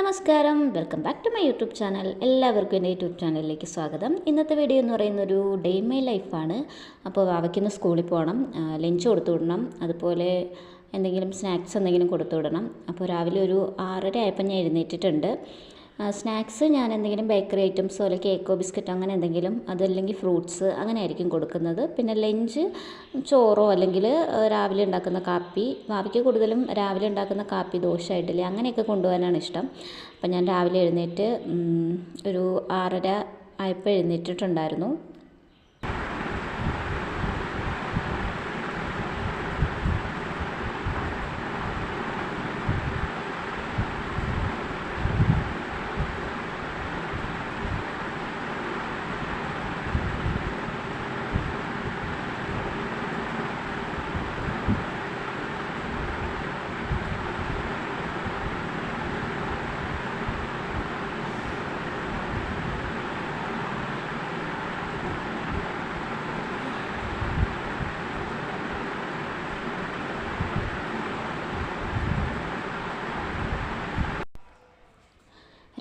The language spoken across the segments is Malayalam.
നമസ്കാരം. Welcome back to my YouTube channel എല്ലാവർക്കും എന്റെ യൂട്യൂബ് ചാനലിലേക്ക് സ്വാഗതം. ഇന്നത്തെ വീഡിയോ എന്ന് പറയുന്ന ഒരു ഡേ മൈ ലൈഫാണ് അപ്പോൾ വാവയ്ക്കൊന്ന് സ്കൂളിൽ പോകണം. ലഞ്ച് കൊടുത്തു വിടണം. അതുപോലെ എന്തെങ്കിലും സ്നാക്സ് എന്തെങ്കിലും കൊടുത്തു വിടണം. അപ്പോൾ രാവിലെ ഒരു ആറര ആയപ്പോൾ ഞാൻ എഴുന്നേറ്റിട്ടുണ്ട്. സ്നാക്സ് ഞാൻ എന്തെങ്കിലും ബേക്കറി ഐറ്റംസോ അല്ലെങ്കിൽ കേക്കോ ബിസ്ക്കറ്റോ അങ്ങനെ എന്തെങ്കിലും അതല്ലെങ്കിൽ ഫ്രൂട്ട്സ് അങ്ങനെ ആയിരിക്കും കൊടുക്കുന്നത്. പിന്നെ ലഞ്ച് ചോറോ അല്ലെങ്കിൽ രാവിലെ ഉണ്ടാക്കുന്ന കാപ്പി കാപ്പിക്ക് കൂടുതലും രാവിലെ ഉണ്ടാക്കുന്ന കാപ്പി ദോശ ഇഡ്ഡലി അങ്ങനെയൊക്കെ കൊണ്ടുപോകാനാണ് ഇഷ്ടം. അപ്പം ഞാൻ രാവിലെ എഴുന്നേറ്റ് ഒരു ആറര ആയപ്പോൾ എഴുന്നേറ്റിട്ടുണ്ടായിരുന്നു.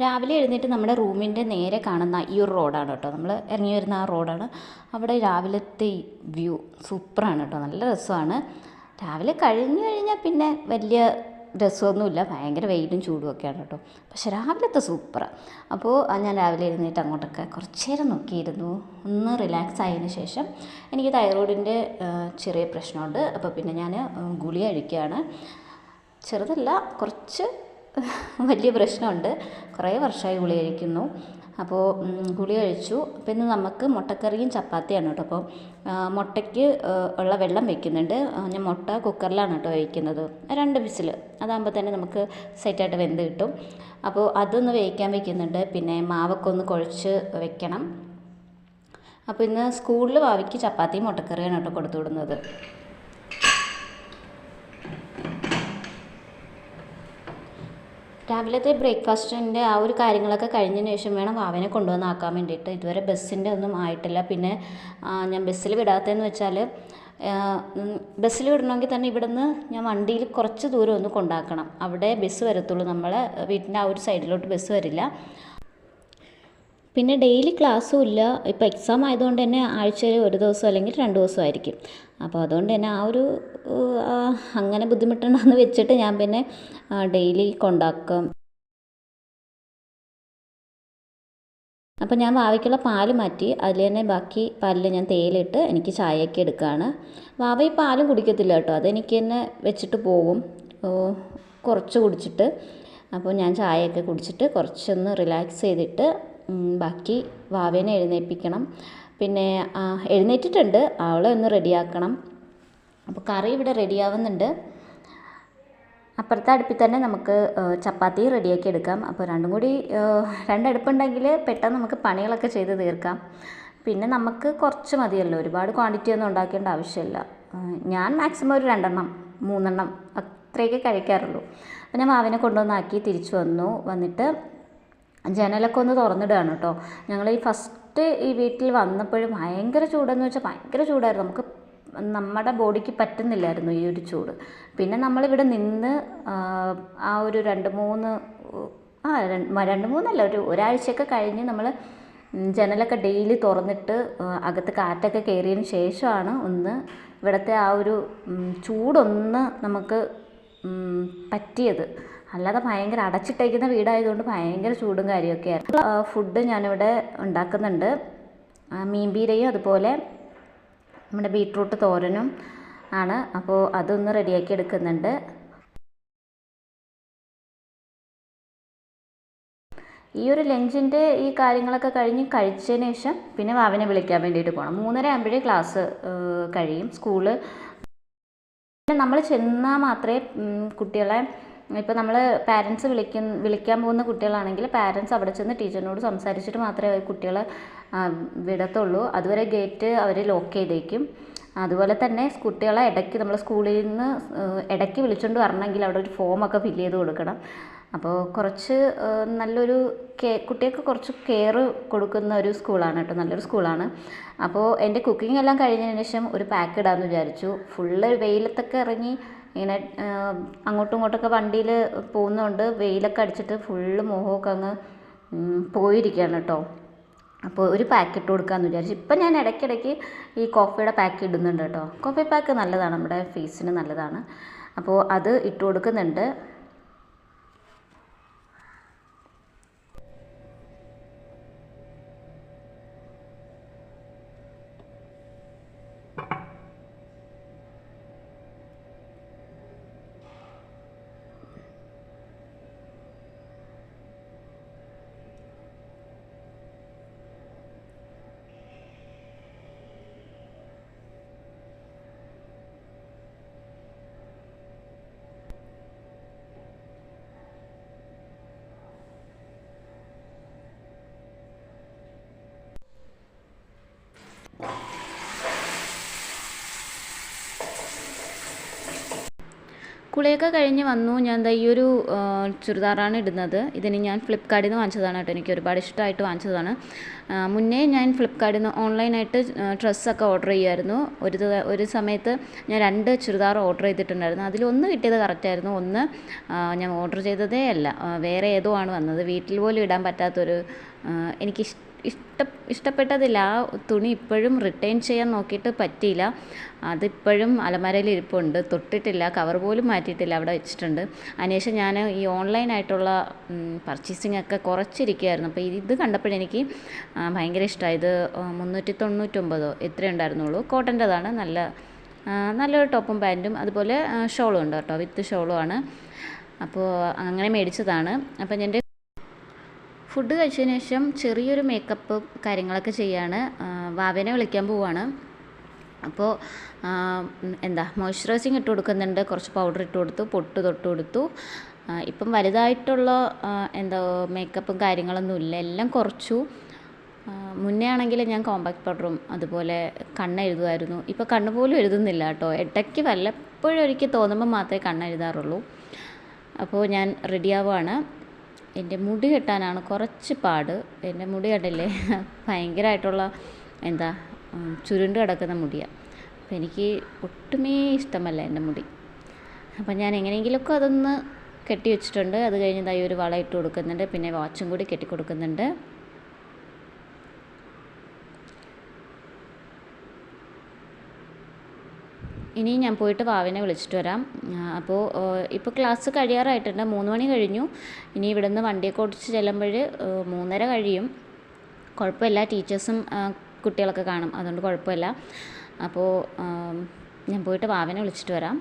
രാവിലെ എഴുന്നേറ്റ് നമ്മുടെ റൂമിന്റെ നേരെ കാണുന്ന ഈ ഒരു റോഡാണ് കേട്ടോ. നമ്മൾ ഇറങ്ങി വരുന്ന ആ റോഡാണ്. അവിടെ രാവിലത്തെ വ്യൂ സൂപ്പറാണ് കേട്ടോ. നല്ല രസമാണ്. രാവിലെ കഴിഞ്ഞു കഴിഞ്ഞാൽ പിന്നെ വലിയ രസമൊന്നുമില്ല. ഭയങ്കര വെയിലും ചൂടും ഒക്കെയാണ് കേട്ടോ. പക്ഷെ രാവിലത്തെ സൂപ്പറാണ് അപ്പോൾ ഞാൻ രാവിലെ എഴുന്നേറ്റ് അങ്ങോട്ടൊക്കെ കുറച്ച് നേരം നോക്കിയിരുന്നു. ഒന്ന് റിലാക്സ് ആയതിനു ശേഷം എനിക്ക് തൈറോയിഡിന്റെ ചെറിയ പ്രശ്നമുണ്ട്. അപ്പോൾ പിന്നെ ഞാൻ ഗുളി കഴിക്കുകയാണ്. ചെറുതല്ല കുറച്ച് വലിയ പ്രശ്നമുണ്ട്. കുറേ വർഷമായി ഗുളി കഴിക്കുന്നു. അപ്പോൾ ഗുളി കഴിച്ചു. പിന്നെ നമുക്ക് മുട്ടക്കറിയും ചപ്പാത്തിയാണ് കേട്ടോ. അപ്പോൾ മുട്ടയ്ക്ക് ഉള്ള വെള്ളം വെക്കുന്നുണ്ട്. ഞാൻ മുട്ട കുക്കറിലാണ് കേട്ടോ വയ്ക്കുന്നത് രണ്ട് വിസിൽ അതാകുമ്പോൾ തന്നെ നമുക്ക് സെറ്റായിട്ട് വെന്ത് കിട്ടും. അപ്പോൾ അതൊന്ന് വേവിക്കാൻ വെക്കുന്നുണ്ട്. പിന്നെ മാവൊക്കെ ഒന്ന് കുഴച്ച് വെക്കണം. അപ്പോൾ ഇന്ന് സ്കൂളിൽ ഭാവിക്ക് ചപ്പാത്തിയും മുട്ടക്കറിയാണ് കേട്ടോ കൊടുത്തു വിടുന്നത് രാവിലത്തെ ബ്രേക്ക്ഫാസ്റ്റിന്റെ ആ ഒരു കാര്യങ്ങളൊക്കെ കഴിഞ്ഞതിന് ശേഷം വേണം വാവനെ കൊണ്ടുവന്നാക്കാൻ വേണ്ടിയിട്ട്. ഇതുവരെ ബസ്സിന്റെ ഒന്നും ആയിട്ടില്ല. പിന്നെ ഞാൻ ബസ്സിൽ വിടാത്തതെന്ന് വെച്ചാൽ ബസ്സിൽ വിടണമെങ്കിൽ തന്നെ ഇവിടുന്ന് ഞാൻ വണ്ടിയിൽ കുറച്ച് ദൂരം ഒന്ന് കൊണ്ടാക്കണം. അവിടെ ബസ് വരത്തുള്ളൂ. നമ്മളെ വീട്ടിന്റെ ആ ഒരു സൈഡിലോട്ട് ബസ് വരില്ല. പിന്നെ ഡെയിലി ക്ലാസ്സും ഇല്ല. ഇപ്പോൾ എക്സാം ആയതുകൊണ്ട് തന്നെ ആഴ്ചയിൽ ഒരു ദിവസം അല്ലെങ്കിൽ രണ്ട് ദിവസം ആയിരിക്കും. അപ്പോൾ അതുകൊണ്ട് തന്നെ ആ ഒരു അങ്ങനെ ബുദ്ധിമുട്ടുണ്ടെന്ന് വെച്ചിട്ട് ഞാൻ പിന്നെ ഡെയിലി കൊണ്ടാക്കും. അപ്പോൾ ഞാൻ വാവയ്ക്കുള്ള പാൽ മാറ്റി അതിൽ തന്നെ ബാക്കി പാലിൽ ഞാൻ തേയിലിട്ട് എനിക്ക് ചായയൊക്കെ എടുക്കുകയാണ് വാവ ഈ പാലും കുടിക്കത്തില്ല കേട്ടോ. അതെനിക്ക് തന്നെ വെച്ചിട്ട് പോകും കുറച്ച് കുടിച്ചിട്ട്. അപ്പോൾ ഞാൻ ചായയൊക്കെ കുടിച്ചിട്ട് കുറച്ചൊന്ന് റിലാക്സ് ചെയ്തിട്ട് ബാക്കി വാവേനെ എഴുന്നേൽപ്പിക്കണം പിന്നെ എഴുന്നേറ്റിട്ടുണ്ട്. അവളെ ഒന്ന് റെഡിയാക്കണം. അപ്പോൾ കറി ഇവിടെ റെഡിയാവുന്നുണ്ട്. അപ്പുറത്തെ അടുപ്പിൽ തന്നെ നമുക്ക് ചപ്പാത്തി റെഡിയാക്കി എടുക്കാം. അപ്പോൾ രണ്ടും കൂടി രണ്ടടുപ്പുണ്ടെങ്കിൽ പെട്ടെന്ന് നമുക്ക് പണികളൊക്കെ ചെയ്ത് തീർക്കാം. പിന്നെ നമുക്ക് കുറച്ച് മതിയല്ലോ. ഒരുപാട് ക്വാണ്ടിറ്റി ഒന്നും ഉണ്ടാക്കേണ്ട ആവശ്യമില്ല. ഞാൻ മാക്സിമം ഒരു രണ്ടെണ്ണം മൂന്നെണ്ണം അത്രയൊക്കെ കഴിക്കാറുള്ളൂ. അപ്പോൾ ഞാൻ മാവിനെ കൊണ്ടുവന്നാക്കി തിരിച്ചു വന്നു. വന്നിട്ട് ജനലൊക്കെ ഒന്ന് തുറന്നിടുകയാണ് കേട്ടോ. ഞങ്ങൾ ഈ ഫസ്റ്റ് ഈ വീട്ടിൽ വന്നപ്പോഴും ഭയങ്കര ചൂടെന്ന് വെച്ചാൽ ഭയങ്കര ചൂടായിരുന്നു. നമുക്ക് നമ്മുടെ ബോഡിക്ക് പറ്റുന്നില്ലായിരുന്നു ഈ ഒരു ചൂട്. പിന്നെ നമ്മളിവിടെ നിന്ന് ആ, ഒരു രണ്ട് മൂന്ന് ആ രണ്ട് മൂന്നല്ല ഒരു ഒരാഴ്ചയൊക്കെ കഴിഞ്ഞ് നമ്മൾ ജനലൊക്കെ ഡെയിലി തുറന്നിട്ട് അകത്ത് കാറ്റൊക്കെ കയറിയതിന് ശേഷമാണ് ഒന്ന് ഇവിടുത്തെ ആ ഒരു ചൂടൊന്ന് നമുക്ക് പറ്റിയത്. അല്ലാതെ ഭയങ്കര അടച്ചിട്ടേക്കുന്ന വീടായതുകൊണ്ട് ഭയങ്കര ചൂടും കാര്യമൊക്കെ ആയിരുന്നു. ഫുഡ് ഞാനിവിടെ ഉണ്ടാക്കുന്നുണ്ട്. മീൻപീരയും അതുപോലെ നമ്മുടെ ബീട്രൂട്ട് തോരനും ആണ്. അപ്പോൾ അതൊന്ന് റെഡിയാക്കി എടുക്കുന്നുണ്ട്. ഈ ഒരു ലഞ്ചിന്റെ ഈ കാര്യങ്ങളൊക്കെ കഴിഞ്ഞ് കഴിച്ചതിന് ശേഷം പിന്നെ വാവിനെ വിളിക്കാൻ വേണ്ടിയിട്ട് പോകണം. മൂന്നര ആകുമ്പോഴേ ക്ലാസ് കഴിയും. സ്കൂൾ പിന്നെ നമ്മൾ ചെന്നാൽ മാത്രമേ കുട്ടികളെ ഇപ്പോൾ നമ്മൾ പാരൻസ് വിളിക്കും വിളിക്കാൻ പോകുന്ന കുട്ടികളാണെങ്കിൽ പാരൻസ് അവിടെ ചെന്ന് ടീച്ചറിനോട് സംസാരിച്ചിട്ട് മാത്രമേ കുട്ടികളെ വിടത്തുള്ളൂ. അതുവരെ ഗേറ്റ് അവർ ലോക്ക് ചെയ്തേക്കും. അതുപോലെ തന്നെ കുട്ടികളെ ഇടയ്ക്ക് നമ്മൾ സ്കൂളിൽ നിന്ന് ഇടയ്ക്ക് വിളിച്ചുകൊണ്ട് വരണമെങ്കിൽ അവിടെ ഒരു ഫോമൊക്കെ ഫില്ല് ചെയ്ത് കൊടുക്കണം. അപ്പോൾ കുറച്ച് നല്ലൊരു കെ കുട്ടികൾക്ക് കുറച്ച് കെയർ കൊടുക്കുന്ന ഒരു സ്കൂളാണ് കേട്ടോ. നല്ലൊരു സ്കൂളാണ് അപ്പോൾ എന്റെ കുക്കിംഗ് എല്ലാം കഴിഞ്ഞതിന് ശേഷം ഒരു പാക്ക് ഇടാമെന്ന് വിചാരിച്ചു. ഫുള്ള് വെയിലത്തൊക്കെ ഇറങ്ങി ഇങ്ങനെ അങ്ങോട്ടും ഇങ്ങോട്ടൊക്കെ വണ്ടിയിൽ പോകുന്നതുകൊണ്ട് വെയിലൊക്കെ അടിച്ചിട്ട് ഫുള്ള് മുഖമൊക്കെ അങ്ങ് പോയിരിക്കുകയാണ് കേട്ടോ. അപ്പോൾ ഒരു പാക്കറ്റ് കൊടുക്കാമെന്ന് വിചാരിച്ചു. ഇപ്പം ഞാൻ ഇടയ്ക്കിടയ്ക്ക് ഈ കോഫിയുടെ പാക്ക് ഇടുന്നുണ്ട് കേട്ടോ. കോഫി പാക്ക് നല്ലതാണ്. നമ്മുടെ ഫേസിന് നല്ലതാണ്. അപ്പോൾ അത് ഇട്ട് കൊടുക്കുന്നുണ്ട്. കുളിയൊക്കെ കഴിഞ്ഞ് വന്നു. ഞാൻ ഈ ഒരു ചുരിദാറാണ് ഇടുന്നത്. ഇതിന് ഞാൻ ഫ്ലിപ്കാർട്ടിൽ നിന്ന് വാങ്ങിച്ചതാണ് കേട്ടോ. എനിക്ക് ഒരുപാട് ഇഷ്ടമായിട്ട് വാങ്ങിച്ചതാണ്. മുന്നേ ഞാൻ ഫ്ലിപ്കാർട്ടിൽ നിന്ന് ഓൺലൈനായിട്ട് ഡ്രസ്സൊക്കെ ഓർഡർ ചെയ്യുമായിരുന്നു. ഒരു ഒരു സമയത്ത് ഞാൻ രണ്ട് ചുരിദാർ ഓർഡർ ചെയ്തിട്ടുണ്ടായിരുന്നു. അതിലൊന്ന് കിട്ടിയത് കറക്റ്റായിരുന്നു. ഒന്ന് ഞാൻ ഓർഡർ ചെയ്തതേ അല്ല. വേറെ ഏതോ ആണ് വന്നത്. വീട്ടിൽ പോലും ഇടാൻ പറ്റാത്തൊരു എനിക്ക് ഇഷ്ട ഇഷ്ടപ്പെട്ടതില്ല. ആ തുണി ഇപ്പോഴും റിട്ടേൺ ചെയ്യാൻ നോക്കിയിട്ട് പറ്റിയില്ല. അതിപ്പോഴും അലമാരയിൽ ഇരിപ്പുണ്ട്. തൊട്ടിട്ടില്ല. കവർ പോലും മാറ്റിയിട്ടില്ല. അവിടെ വെച്ചിട്ടുണ്ട്. അതിനുശേഷം ഞാൻ ഈ ഓൺലൈനായിട്ടുള്ള പർച്ചേസിംഗ് ഒക്കെ കുറച്ചിരിക്കുകയായിരുന്നു. അപ്പോൾ ഇത് കണ്ടപ്പോഴെനിക്ക് ഭയങ്കര ഇഷ്ടമായി ഇത് മുന്നൂറ്റി തൊണ്ണൂറ്റൊമ്പതോ എത്രയേ ഉണ്ടായിരുന്നുള്ളൂ. കോട്ടന്റെതാണ്. നല്ല നല്ലൊരു ടോപ്പും പാന്റും. അതുപോലെ ഷോളും ഉണ്ട് കേട്ടോ. വിത്ത് ഷോളും ആണ്. അപ്പോൾ അങ്ങനെ മേടിച്ചതാണ്. അപ്പം എന്റെ ഫുഡ് കഴിച്ചതിന് ശേഷം ചെറിയൊരു മേക്കപ്പ് കാര്യങ്ങളൊക്കെ ചെയ്യാണ്. വാവേനെ വിളിക്കാൻ പോവാണ്. അപ്പോൾ എന്താ മോയ്സ്ചറൈസിങ് ഇട്ട് കൊടുക്കുന്നുണ്ട്. കുറച്ച് പൗഡർ ഇട്ട് കൊടുത്തു പൊട്ട് തൊട്ട് കൊടുത്തു. ഇപ്പം വലുതായിട്ടുള്ള എന്താ മേക്കപ്പും കാര്യങ്ങളൊന്നും ഇല്ല. എല്ലാം കുറച്ചു. മുന്നേ ആണെങ്കിൽ ഞാൻ കോമ്പാക്ട് പൗഡറും അതുപോലെ കണ്ണ് എഴുതുമായിരുന്നു. ഇപ്പോൾ കണ്ണ് പോലും എഴുതുന്നില്ല കേട്ടോ. ഇടയ്ക്ക് വല്ലപ്പോഴും ഒരിക്കൽ തോന്നുമ്പോൾ മാത്രമേ കണ്ണ് എഴുതാറുള്ളൂ. അപ്പോൾ ഞാൻ റെഡിയാവുകയാണ് എന്റെ മുടി കെട്ടാനാണ് കുറച്ച് പാട്. എന്റെ മുടി കണ്ടില്ലേ? ഭയങ്കരമായിട്ടുള്ള എന്താ ചുരുണ്ട് കിടക്കുന്ന മുടിയാണ് അപ്പം എനിക്ക് ഒട്ടുമേ ഇഷ്ടമല്ല എന്റെ മുടി. അപ്പം ഞാൻ എങ്ങനെയെങ്കിലുമൊക്കെ അതൊന്ന് കെട്ടി വെച്ചിട്ടുണ്ട്. അത് കഴിഞ്ഞ് ദൈവം ഒരു വള ഇട്ട് കൊടുക്കുന്നുണ്ട്. പിന്നെ വാച്ചും കൂടി കെട്ടി കൊടുക്കുന്നുണ്ട്. ഇനി ഞാൻ പോയിട്ട് വാവിനെ വിളിച്ചിട്ട് വരാം. അപ്പോൾ ഇപ്പോൾ ക്ലാസ് കഴിയാറായിട്ടുണ്ട്. മൂന്ന് മണി കഴിഞ്ഞു. ഇനി ഇവിടുന്ന് വണ്ടിയൊക്കെ ഓടിച്ച് ചെല്ലുമ്പോൾ മൂന്നര കഴിയും. കുഴപ്പമില്ല. ടീച്ചേഴ്സും കുട്ടികളൊക്കെ കാണും. അതുകൊണ്ട് കുഴപ്പമില്ല. അപ്പോൾ ഞാൻ പോയിട്ട് വാവിനെ വിളിച്ചിട്ട് വരാം.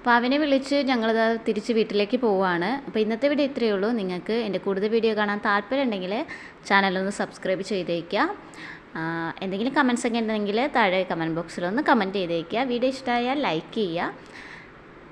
അപ്പോൾ അവനെ വിളിച്ച് ഞങ്ങളിത് തിരിച്ച് വീട്ടിലേക്ക് പോവുകയാണ്. അപ്പോൾ ഇന്നത്തെ വീഡിയോ ഇത്രയേ ഉള്ളൂ. നിങ്ങൾക്ക് എന്റെ കൂടുതൽ വീഡിയോ കാണാൻ താല്പര്യം ഉണ്ടെങ്കിൽ ചാനലൊന്ന് സബ്സ്ക്രൈബ് ചെയ്തേക്കുക. എന്തെങ്കിലും കമൻസ് ഒക്കെ ഉണ്ടെങ്കിൽ താഴെ കമന്റ് ബോക്സിലൊന്ന് കമന്റ് ചെയ്തേക്കുക. വീഡിയോ ഇഷ്ടമായാൽ ലൈക്ക് ചെയ്യുക.